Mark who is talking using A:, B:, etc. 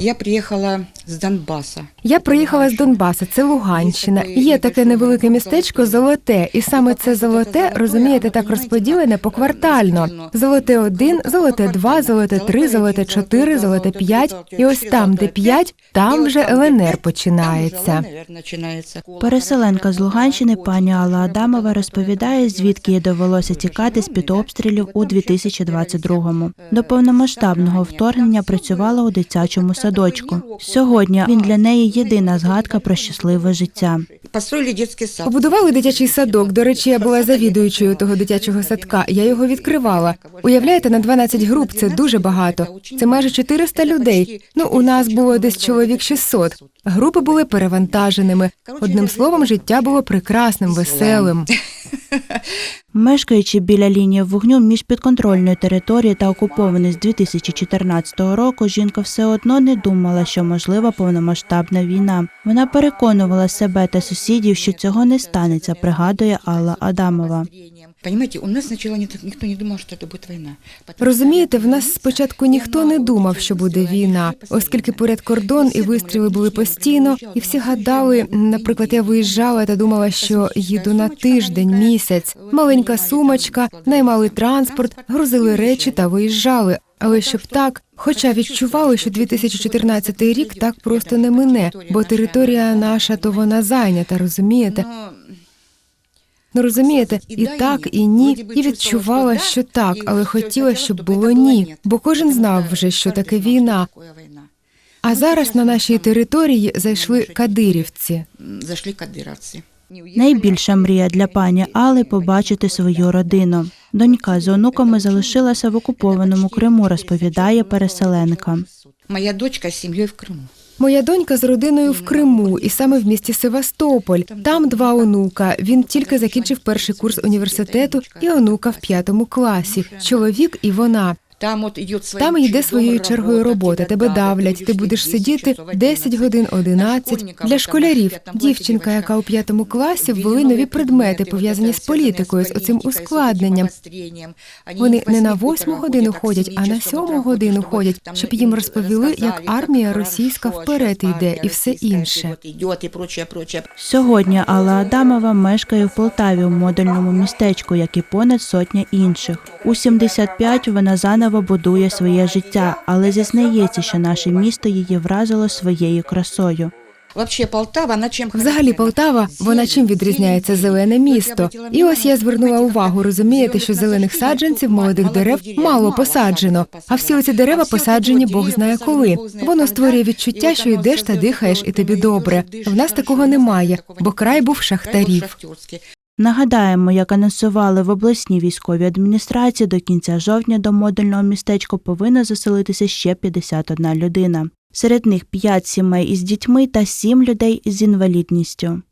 A: Я приехала с Донбасса.
B: Я приїхала з Донбаса, це Луганщина. Є таке невелике містечко Золоте, і саме це золоте, розумієте, так розподілене поквартально. Золоте 1, золоте 2, золоте 3, золоте 4, золоте 5. І ось там, де 5, там вже ЛНР починається.
C: Переселенка з Луганщини пані Алла Адамова розповідає, звідки їй довелося тікати з під обстрілів у 2022-му. До повномасштабного вторгнення працювала у дитячому садочку. Сьогодні він для неї єдина згадка про щасливе життя.
A: Построили детский сад.
B: Побудували дитячий садок. До речі, я була завідуючою того дитячого садка. Я його відкривала. Уявляєте, на 12 груп це дуже багато. Це майже 400 людей. Ну, у нас було десь чоловік 600. Групи були перевантаженими. Одним словом, життя було прекрасним, веселим.
C: Мешкаючи біля лінії вогню між підконтрольною територією та окупованою з 2014 року, жінка все одно не думала, що можлива повномасштабна війна. Вона переконувала себе та сусідів, що цього не станеться, пригадує Алла Адамова.
A: Понимаете, у нас сначала никто не думал, что это будет война.
B: Розумієте, в нас спочатку ніхто не думав, що буде війна, оскільки поряд кордон і вистріли були постійно, і всі гадали, наприклад, я виїжджала та думала, що їду на тиждень, місяць. Маленька сумочка, наймали транспорт, грузили речі. та виїжджали. Але щоб так, хоча відчували, що 2014 рік так просто не мине, бо територія наша, то вона зайнята, розумієте? Ну розумієте, і так, і ні, і відчувала, що так, але хотіла, щоб було ні, бо кожен знав вже, що таке війна. А зараз на нашій території зайшли кадирівці.
A: Зайшли кадыровцы.
C: Найбільша мрія для пані Алли побачити свою родину. Донька з онуками залишилася в окупованому Криму, розповідає переселенка.
A: Моя дочка с семьей в Крыму.
B: Моя донька з родиною в Криму, і саме в місті Севастополь. Там два онука. Він тільки закінчив перший курс університету, і онука в п'ятому класі. Чоловік і вона.
A: Там от идет
B: Там йде своєю чергою робота. Тебе давлять. Ти будеш сидіти 10 годин, 11. Для школярів дівчинка, яка у п'ятому класі ввели нові предмети, пов'язані з політикою, з оцим ускладненням. Вони не на восьму годину ходять, а на сьому годину ходять, щоб їм розповіли, як армія російська вперед йде і все інше.
C: Сьогодні Алла Адамова мешкає в Полтаві у модульному містечку, як і понад сотня інших. У 75 вона заново будує своє життя, але зізнається, що наше місто її вразило своєю красою.
A: Вообще Полтава, она чем
B: Взагалі. Полтава, вона чим відрізняється зелене місто? І ось я звернула увагу, розумієте, що зелених саджанців, молодих дерев мало посаджено. А всі оці дерева посаджені Бог знає коли. Воно створює відчуття, що йдеш та дихаєш, і тобі добре. В нас такого немає, бо край був шахтарів.
C: Нагадаємо, як анонсували в обласній військовій адміністрації, до кінця жовтня до модульного містечка повинна заселитися ще 51 людина. Серед них 5 сімей із дітьми та 7 людей з інвалідністю.